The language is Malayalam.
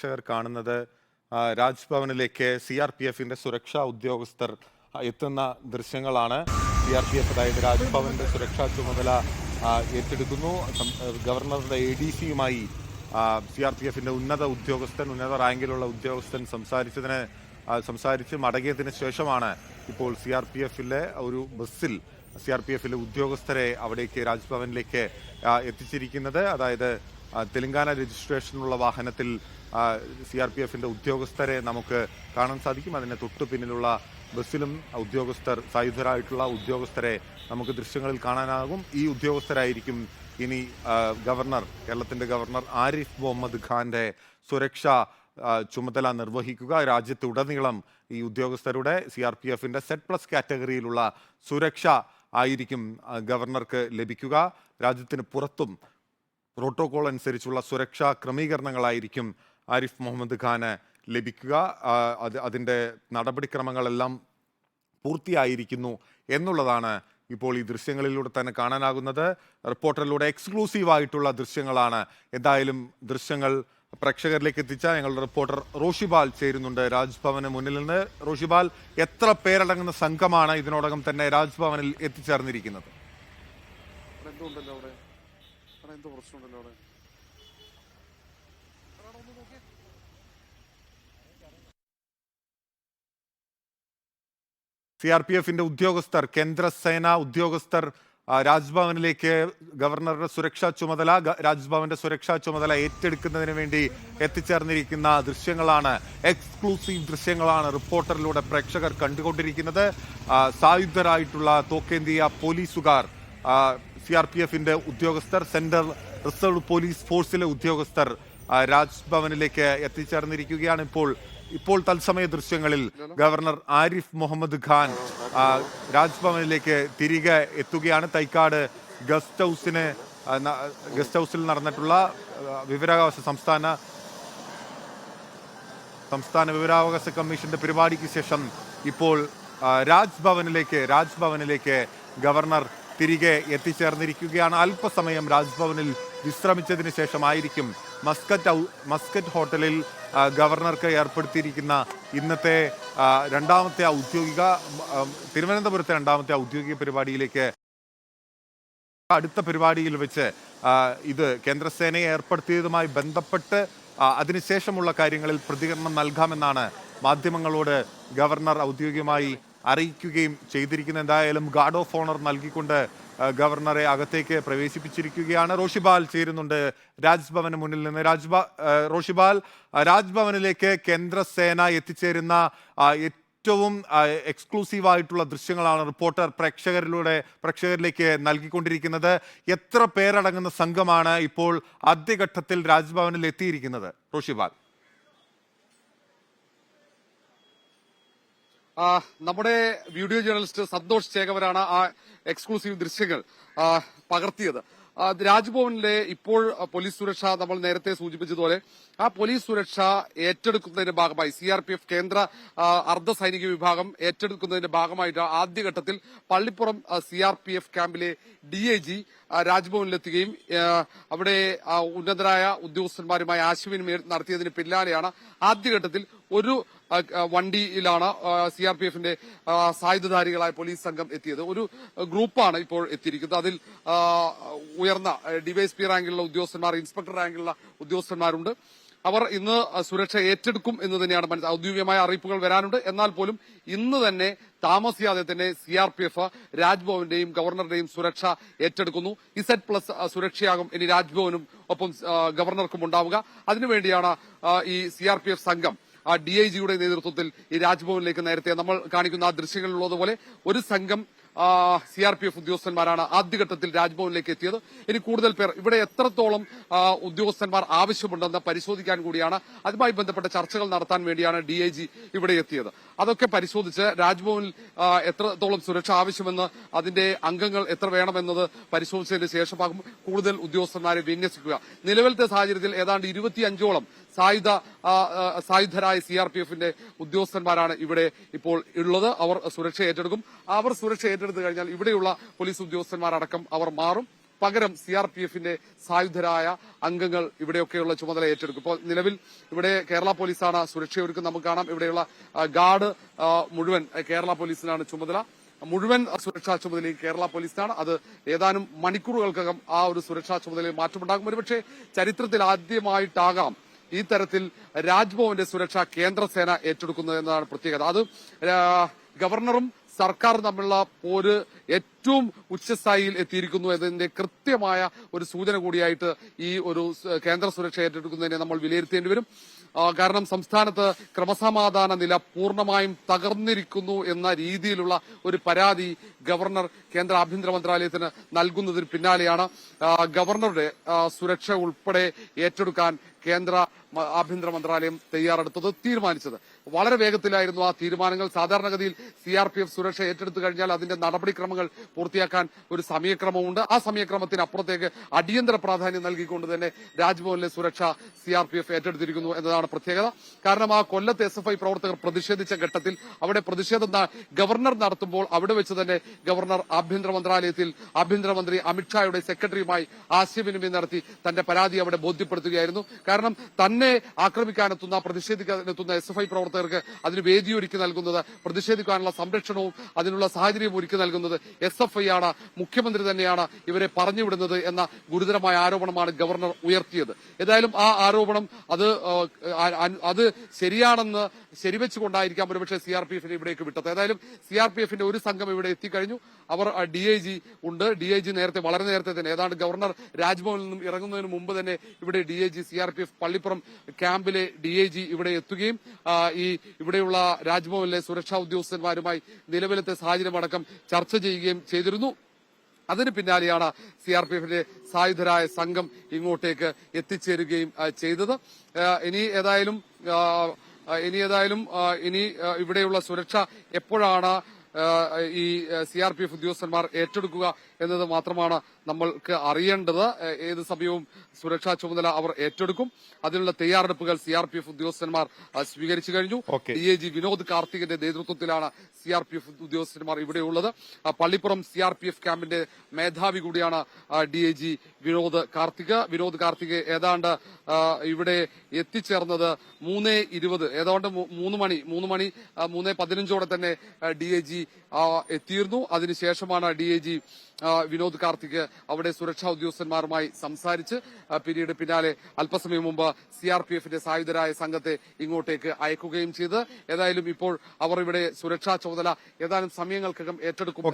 പ്രേക്ഷകർ കാണുന്നത് രാജ്ഭവനിലേക്ക് സി ആർ പി എഫിന്റെ സുരക്ഷാ ഉദ്യോഗസ്ഥർ എത്തുന്ന ദൃശ്യങ്ങളാണ്. സി ആർ പി എഫ് അതായത് രാജ്ഭവന്റെ സുരക്ഷാ ചുമതല ഏറ്റെടുക്കുന്നു. ഗവർണറുടെ എ ഡി സിയുമായി സി ആർ പി എഫിന്റെ ഉന്നത ഉദ്യോഗസ്ഥൻ ഉന്നത റാങ്കിലുള്ള ഉദ്യോഗസ്ഥൻ സംസാരിച്ചതിന് സംസാരിച്ച് മടങ്ങിയതിന് ശേഷമാണ് ഇപ്പോൾ സി ആർ പി എഫിലെ ഒരു ബസ്സിൽ സി ആർ പി എഫിലെ ഉദ്യോഗസ്ഥരെ അവിടേക്ക് രാജ്ഭവനിലേക്ക് എത്തിച്ചിരിക്കുന്നത്. അതായത് തെലങ്കാന രജിസ്ട്രേഷനുള്ള വാഹനത്തിൽ സി ആർ പി എഫിന്റെ ഉദ്യോഗസ്ഥരെ നമുക്ക് കാണാൻ സാധിക്കും. അതിന് തൊട്ടു പിന്നിലുള്ള ബസ്സിലും ഉദ്യോഗസ്ഥർ സായുധരായിട്ടുള്ള ഉദ്യോഗസ്ഥരെ നമുക്ക് ദൃശ്യങ്ങളിൽ കാണാനാകും. ഈ ഉദ്യോഗസ്ഥരായിരിക്കും ഇനി ഗവർണർ കേരളത്തിന്റെ ഗവർണർ ആരിഫ് മുഹമ്മദ് ഖാന്റെ സുരക്ഷ ചുമതല നിർവഹിക്കുക. രാജ്യത്തുടനീളം ഈ ഉദ്യോഗസ്ഥരുടെ സി ആർ പി എഫിന്റെ സെറ്റ് പ്ലസ് കാറ്റഗറിയിലുള്ള സുരക്ഷ ആയിരിക്കും ഗവർണർക്ക് ലഭിക്കുക. രാജ്യത്തിന് പുറത്തും പ്രോട്ടോകോൾ അനുസരിച്ചുള്ള സുരക്ഷാ ക്രമീകരണങ്ങളായിരിക്കും ആരിഫ് മുഹമ്മദ് ഖാന് ലഭിക്കുക. അത് അതിന്റെ നടപടിക്രമങ്ങളെല്ലാം പൂർത്തിയായിരിക്കുന്നു എന്നുള്ളതാണ് ഇപ്പോൾ ഈ ദൃശ്യങ്ങളിലൂടെ തന്നെ കാണാനാകുന്നത്. റിപ്പോർട്ടറിലൂടെ എക്സ്ക്ലൂസീവ് ആയിട്ടുള്ള ദൃശ്യങ്ങളാണ്. എന്തായാലും ദൃശ്യങ്ങൾ പ്രേക്ഷകരിലേക്ക് എത്തിച്ച ഞങ്ങളുടെ റിപ്പോർട്ടർ റോഷിബാൽ ചേരുന്നുണ്ട്. രാജ്ഭവന് മുന്നിൽ നിന്ന് റോഷിബാൽ എത്ര പേരടങ്ങുന്ന സംഘമാണ് ഇതിനോടകം തന്നെ രാജ്ഭവനിൽ എത്തിച്ചേർന്നിരിക്കുന്നത്? എന്തോ എന്തോ പ്രശ്നമുണ്ടല്ലോ അവിടെ? സി ആർ പി എഫിന്റെ ഉദ്യോഗസ്ഥർ കേന്ദ്രസേന ഉദ്യോഗസ്ഥർ രാജ്ഭവനിലേക്ക് ഗവർണറുടെ സുരക്ഷാ ചുമതല രാജ്ഭവന്റെ സുരക്ഷാ ചുമതല ഏറ്റെടുക്കുന്നതിന് വേണ്ടി എത്തിച്ചേർന്നിരിക്കുന്ന ദൃശ്യങ്ങളാണ് എക്സ്ക്ലൂസീവ് ദൃശ്യങ്ങളാണ് റിപ്പോർട്ടറിലൂടെ പ്രേക്ഷകർ കണ്ടുകൊണ്ടിരിക്കുന്നത്. സായുധരായിട്ടുള്ള തോക്കേന്തിയ പോലീസുകാർ സി ആർ പി എഫിന്റെ ഉദ്യോഗസ്ഥർ സെൻട്രൽ റിസർവ് പോലീസ് ഫോഴ്സിലെ ഉദ്യോഗസ്ഥർ രാജ്ഭവനിലേക്ക് എത്തിച്ചേർന്നിരിക്കുകയാണ് ഇപ്പോൾ. ഇപ്പോൾ തത്സമയ ദൃശ്യങ്ങളിൽ ഗവർണർ ആരിഫ് മുഹമ്മദ് ഖാൻ രാജ്ഭവനിലേക്ക് തിരികെ എത്തുകയാണ്. തൈക്കാട് ഗസ്റ്റ് ഹൗസിന് ഗസ്റ്റ് ഹൗസിൽ നടന്നിട്ടുള്ള വിവരാവകാശ സംസ്ഥാന സംസ്ഥാന വിവരാവകാശ കമ്മീഷന്റെ പരിപാടിക്ക് ശേഷം ഇപ്പോൾ രാജ്ഭവനിലേക്ക് രാജ്ഭവനിലേക്ക് ഗവർണർ തിരികെ എത്തിച്ചേർന്നിരിക്കുകയാണ്. അല്പസമയം രാജ്ഭവനിൽ വിശ്രമിച്ചതിന് ശേഷമായിരിക്കും മസ്കറ്റ് മസ്കറ്റ് ഹോട്ടലിൽ ഗവർണർക്ക് ഏർപ്പെടുത്തിയിരിക്കുന്ന ഇന്നത്തെ രണ്ടാമത്തെ ഔദ്യോഗിക തിരുവനന്തപുരത്തെ രണ്ടാമത്തെ ഔദ്യോഗിക പരിപാടിയിലേക്ക് അടുത്ത പരിപാടിയിൽ വെച്ച് ഇത് കേന്ദ്രസേനയെ ഏർപ്പെടുത്തിയതുമായി ബന്ധപ്പെട്ട് അതിനുശേഷമുള്ള കാര്യങ്ങളിൽ പ്രതികരണം നൽകാമെന്നാണ് മാധ്യമങ്ങളോട് ഗവർണർ ഔദ്യോഗികമായി അറിയിക്കുകയും ചെയ്തിരിക്കുന്നത്. എന്തായാലും ഗാർഡ് ഓഫ് ഓണർ നൽകിക്കൊണ്ട് ഗവർണറെ അകത്തേക്ക് പ്രവേശിപ്പിച്ചിരിക്കുകയാണ്. റോഷിബാൽ ചേരുന്നുണ്ട് രാജ്ഭവന് മുന്നിൽ നിന്ന്. രാജ്ഭ റോഷിബാൽ രാജ്ഭവനിലേക്ക് കേന്ദ്രസേന എത്തിച്ചേരുന്ന ഏറ്റവും എക്സ്ക്ലൂസീവ് ആയിട്ടുള്ള ദൃശ്യങ്ങളാണ് റിപ്പോർട്ടർ പ്രേക്ഷകരിലൂടെ പ്രേക്ഷകരിലേക്ക് നൽകിക്കൊണ്ടിരിക്കുന്നത്. എത്ര പേരടങ്ങുന്ന സംഘമാണ് ഇപ്പോൾ ആദ്യഘട്ടത്തിൽ രാജ്ഭവനിൽ എത്തിയിരിക്കുന്നത്? റോഷിബാൽ. നമ്മുടെ വീഡിയോ ജേർണലിസ്റ്റ് സന്തോഷ് ചേകവരാണ് ആ എക്സ്ക്ലൂസീവ് ദൃശ്യങ്ങൾ പകർത്തിയത്. രാജ്ഭവനിലെ ഇപ്പോൾ പോലീസ് സുരക്ഷ നമ്മൾ നേരത്തെ സൂചിപ്പിച്ചതുപോലെ ആ പോലീസ് സുരക്ഷ ഏറ്റെടുക്കുന്നതിന്റെ ഭാഗമായി സി ആർ പി എഫ് കേന്ദ്ര അർദ്ധ സൈനിക വിഭാഗം ഏറ്റെടുക്കുന്നതിന്റെ ഭാഗമായിട്ട് ആദ്യഘട്ടത്തിൽ Pallippuram C R P F ക്യാമ്പിലെ ഡി ഐ ജി രാജ്ഭവനിലെത്തുകയും അവിടെ ഉന്നതരായ ഉദ്യോഗസ്ഥന്മാരുമായി ആശയവിനിമയം നടത്തിയതിന് പിന്നാലെയാണ് ആദ്യഘട്ടത്തിൽ ഒരു വണ്ടിയിലാണ് സി ആർ പി എഫിന്റെ സായുധധാരികളായ പോലീസ് സംഘം എത്തിയത്. ഒരു ഗ്രൂപ്പാണ് ഇപ്പോൾ എത്തിയിരിക്കുന്നത്. അതിൽ ഉയർന്ന ഡിവൈഎസ്പി റാങ്കിലുള്ള ഉദ്യോഗസ്ഥന്മാർ ഇൻസ്പെക്ടർ റാങ്കിലുള്ള ഉദ്യോഗസ്ഥന്മാരുണ്ട്. അവർ ഇന്ന് സുരക്ഷ ഏറ്റെടുക്കും എന്ന് തന്നെയാണ് മനസ്സിലാക്കുന്നത് ഔദ്യോഗികമായ അറിയിപ്പുകൾ വരാനുണ്ട്. എന്നാൽ പോലും ഇന്ന് തന്നെ താമസിയാതെ തന്നെ സി ആർ പി എഫ് രാജ്ഭവന്റെയും ഗവർണറുടെയും സുരക്ഷ ഏറ്റെടുക്കുന്നു. ഇസെറ്റ് പ്ലസ് സുരക്ഷയാകും ഇനി രാജ്ഭവനും ഒപ്പം ഗവർണർക്കും ഉണ്ടാവുക. അതിനുവേണ്ടിയാണ് ഈ സി ആർ പി എഫ് സംഘം ആ ഡി ഐ ജിയുടെ നേതൃത്വത്തിൽ ഈ രാജ്ഭവനിലേക്ക് നേരത്തെ നമ്മൾ കാണിക്കുന്ന ആ ദൃശ്യങ്ങളിലുള്ളതുപോലെ ഒരു സംഘം സി ആർ പി എഫ് ഉദ്യോഗസ്ഥന്മാരാണ് ആദ്യഘട്ടത്തിൽ രാജ്ഭവനിലേക്ക് എത്തിയത്. ഇനി കൂടുതൽ പേർ ഇവിടെ എത്രത്തോളം ഉദ്യോഗസ്ഥന്മാർ ആവശ്യമുണ്ടെന്ന് പരിശോധിക്കാൻ കൂടിയാണ് അതുമായി ബന്ധപ്പെട്ട ചർച്ചകൾ നടത്താൻ വേണ്ടിയാണ് ഡി ഐ ജി ഇവിടെ എത്തിയത്. അതൊക്കെ പരിശോധിച്ച് രാജ്ഭവനിൽ എത്രത്തോളം സുരക്ഷ ആവശ്യമെന്ന് അതിന്റെ അംഗങ്ങൾ എത്ര വേണമെന്നത് പരിശോധിച്ചതിന് ശേഷമാകും കൂടുതൽ ഉദ്യോഗസ്ഥന്മാരെ വിന്യസിക്കുക. നിലവിലത്തെ സാഹചര്യത്തിൽ ഏതാണ്ട് ഇരുപത്തിയഞ്ചോളം സായുധ സായുധരായ സി ആർ പി എഫിന്റെ ഉദ്യോഗസ്ഥന്മാരാണ് ഇവിടെ ഇപ്പോൾ ഉള്ളത്. അവർ സുരക്ഷ ഏറ്റെടുക്കും. അവർ സുരക്ഷ ഏറ്റെടുത്തു കഴിഞ്ഞാൽ ഇവിടെയുള്ള പോലീസ് ഉദ്യോഗസ്ഥന്മാരടക്കം അവർ മാറും. പകരം സി ആർ പി എഫിന്റെ സായുധരായ അംഗങ്ങൾ ഇവിടെയൊക്കെയുള്ള ചുമതല ഏറ്റെടുക്കും. ഇപ്പോൾ നിലവിൽ ഇവിടെ കേരള പോലീസാണ് സുരക്ഷയൊരുക്കും നമുക്ക് കാണാം. ഇവിടെയുള്ള ഗാർഡ് മുഴുവൻ കേരള പോലീസിനാണ് ചുമതല. മുഴുവൻ സുരക്ഷാ ചുമതലയും കേരള പോലീസിനാണ് അത് ഏതാനും മണിക്കൂറുകൾക്കകം ആ ഒരു സുരക്ഷാ ചുമതലയിൽ മാറ്റമുണ്ടാകും. ഒരുപക്ഷെ ചരിത്രത്തിൽ ആദ്യമായിട്ടാകാം ഈ തരത്തിൽ രാജ്ഭവന്റെ സുരക്ഷ കേന്ദ്രസേന ഏറ്റെടുക്കുന്നത് എന്നതാണ് പ്രത്യേകത. അത് ഗവർണറും സർക്കാർ തമ്മിലുള്ള പോര് ഏറ്റവും ഉച്ചസ്ഥായിയിൽ എത്തിയിരിക്കുന്നു എന്നതിന്റെ കൃത്യമായ ഒരു സൂചന കൂടിയായിട്ട് ഈ ഒരു കേന്ദ്ര സുരക്ഷ ഏറ്റെടുക്കുന്നതിനെ നമ്മൾ വിലയിരുത്തേണ്ടി വരും. കാരണം സംസ്ഥാനത്ത് ക്രമസമാധാന നില പൂർണമായും തകർന്നിരിക്കുന്നു എന്ന രീതിയിലുള്ള ഒരു പരാതി ഗവർണർ കേന്ദ്ര ആഭ്യന്തര മന്ത്രാലയത്തിന് നൽകുന്നതിന് പിന്നാലെയാണ് ഗവർണറുടെ സുരക്ഷ ഉൾപ്പെടെ ഏറ്റെടുക്കാൻ കേന്ദ്ര ആഭ്യന്തര മന്ത്രാലയം തയ്യാറെടുത്തത് തീരുമാനിച്ചത്. വളരെ വേഗത്തിലായിരുന്നു ആ തീരുമാനങ്ങൾ. സാധാരണഗതിയിൽ സി സുരക്ഷ ഏറ്റെടുത്തു കഴിഞ്ഞാൽ അതിന്റെ നടപടിക്രമങ്ങൾ പൂർത്തിയാക്കാൻ ഒരു സമയക്രമമുണ്ട്. ആ സമയക്രമത്തിന് അപ്പുറത്തേക്ക് അടിയന്തര പ്രാധാന്യം നൽകിക്കൊണ്ട് തന്നെ രാജ്ഭവനിലെ സുരക്ഷ സി ആർ പി എഫ് ഏറ്റെടുത്തിരിക്കുന്നു എന്നതാണ് പ്രത്യേകത. കാരണം ആ കൊല്ലത്ത് എസ് എഫ് ഐ പ്രവർത്തകർ പ്രതിഷേധിച്ച ഘട്ടത്തിൽ അവിടെ പ്രതിഷേധം ഗവർണർ നടത്തുമ്പോൾ അവിടെ വെച്ച് തന്നെ ഗവർണർ ആഭ്യന്തര മന്ത്രാലയത്തിൽ ആഭ്യന്തരമന്ത്രി അമിത്ഷായുടെ സെക്രട്ടറിയുമായി ആശയവിനിമയം നടത്തി തന്റെ പരാതി അവിടെ ബോധ്യപ്പെടുത്തുകയായിരുന്നു. കാരണം തന്നെ ആക്രമിക്കാനെത്തുന്ന പ്രതിഷേധിക്കാനെത്തുന്ന എസ് എഫ് ഐ പ്രവർത്തകർക്ക് അതിന് വേദിയൊരുക്കി നൽകുന്നത് പ്രതിഷേധിക്കാനുള്ള സംരക്ഷണവും അതിനുള്ള സാഹചര്യവും ഒരുക്കി നൽകുന്നത് എസ് എഫ് ഐ ആണ് മുഖ്യമന്ത്രി തന്നെയാണ് ഇവരെ പറഞ്ഞുവിടുന്നത് എന്ന ഗുരുതരമായ ആരോപണമാണ് ഗവർണർ ഉയർത്തിയത്. ഏതായാലും ആ ആരോപണം അത് അത് ശരിയാണെന്ന് ശരിവെച്ചുകൊണ്ടായിരിക്കാം ഒരുപക്ഷെ സി ആർ പി എഫിനെ ഇവിടേക്ക് വിട്ടത്. ഏതായാലും സി ആർ പി എഫിന്റെ ഒരു സംഘം ഇവിടെ എത്തിക്കഴിഞ്ഞു. അവർ ഡി ഐ ജി ഉണ്ട്. ഡി ഐ ജി നേരത്തെ വളരെ നേരത്തെ തന്നെ. ഏതാണ്ട് ഗവർണർ രാജ്ഭവനിൽ നിന്നും ഇറങ്ങുന്നതിന് മുമ്പ് തന്നെ ഇവിടെ D I G C R P F Pallippuram ക്യാമ്പിലെ ഡി ഐ ജി ഇവിടെ എത്തുകയും ഈ ഇവിടെയുള്ള രാജ്ഭവനിലെ സുരക്ഷാ ഉദ്യോഗസ്ഥന്മാരുമായി നിലവിലത്തെ സാഹചര്യമടക്കം ചർച്ച ചെയ്യുകയും ചെയ്തിരുന്നു. അതിന് പിന്നാലെയാണ് സി ആർ പി എഫിന്റെ സായുധരായ സംഘം ഇങ്ങോട്ടേക്ക് എത്തിച്ചേരുകയും ചെയ്തത്. ഇനി ഏതായാലും ഇനി ഏതായാലും ഇനി ഇവിടെയുള്ള സുരക്ഷ എപ്പോഴാണ് ഈ സി ആർ പി എഫ് ഉദ്യോഗസ്ഥന്മാർ ഏറ്റെടുക്കുക എന്നത് മാത്രമാണ് നമ്മൾക്ക് അറിയേണ്ടത്. ഏത് സമയവും സുരക്ഷാ ചുമതല അവർ ഏറ്റെടുക്കും. അതിനുള്ള തയ്യാറെടുപ്പുകൾ സി ആർ പി എഫ് ഉദ്യോഗസ്ഥന്മാർ സ്വീകരിച്ചു കഴിഞ്ഞു. ഡി എ ജി വിനോദ് കാർത്തികിന്റെ നേതൃത്വത്തിലാണ് സി ആർ പി എഫ് ഉദ്യോഗസ്ഥന്മാർ ഇവിടെയുള്ളത്. Pallippuram C R P F ക്യാമ്പിന്റെ മേധാവി കൂടിയാണ് D A G Vinod Karthik. Vinod Karthik ഏതാണ്ട് ഇവിടെ എത്തിച്ചേർന്നത് മൂന്ന് ഇരുപത്. ഏതാണ്ട് മൂന്ന് മണി മൂന്ന് മണി മൂന്ന് പതിനഞ്ചോടെ തന്നെ ഡി എ ജി എത്തിയിരുന്നു. അതിനുശേഷമാണ് D I G Vinod Karthik അവിടെ സുരക്ഷാ ഉദ്യോഗസ്ഥന്മാരുമായി സംസാരിച്ച് പിന്നീട് പിന്നാലെ അല്പസമയം മുമ്പ് സി ആർ പി എഫിന്റെ സായുധരായ സംഘത്തെ ഇങ്ങോട്ടേക്ക് അയക്കുകയും ചെയ്ത്. ഏതായാലും ഇപ്പോൾ അവർ ഇവിടെ സുരക്ഷാ ചുമതല ഏതാനും സമയങ്ങൾക്കകം ഏറ്റെടുക്കും